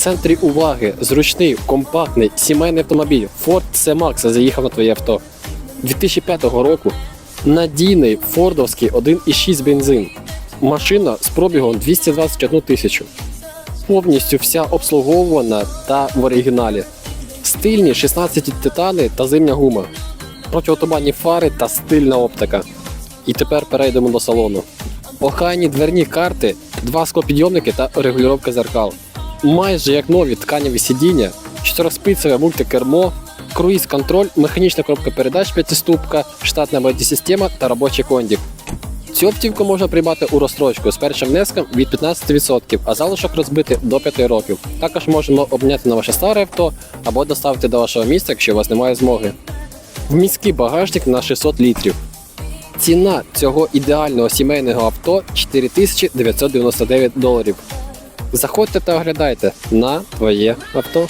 центрі уваги зручний, компактний, сімейний автомобіль Ford C-Max заїхав на твоє авто. 2005 року надійний фордовський 1,6 бензин. Машина з пробігом 221 тисячу. Повністю вся обслуговувана та в оригіналі. Стильні 16 титани та зимня гума. Протиотуманні фари та стильна оптика. І тепер перейдемо до салону. Охайні дверні карти, два склопідйомники та регулювання зеркал. Майже як нові тканеві сидіння, чотирьохспицеве мультикермо, круїз-контроль, механічна коробка передач п'ятиступка, штатна медіасистема та робочий кондік. Цю автівку можна приймати у розстрочку з першим внеском від 15%, а залишок розбити до 5 років. Також можемо обняти на ваше старе авто або доставити до вашого місця, якщо у вас немає змоги. Вміський багажник на 600 літрів. Ціна цього ідеального сімейного авто 4999 доларів. Заходьте та оглядайте на твоє авто.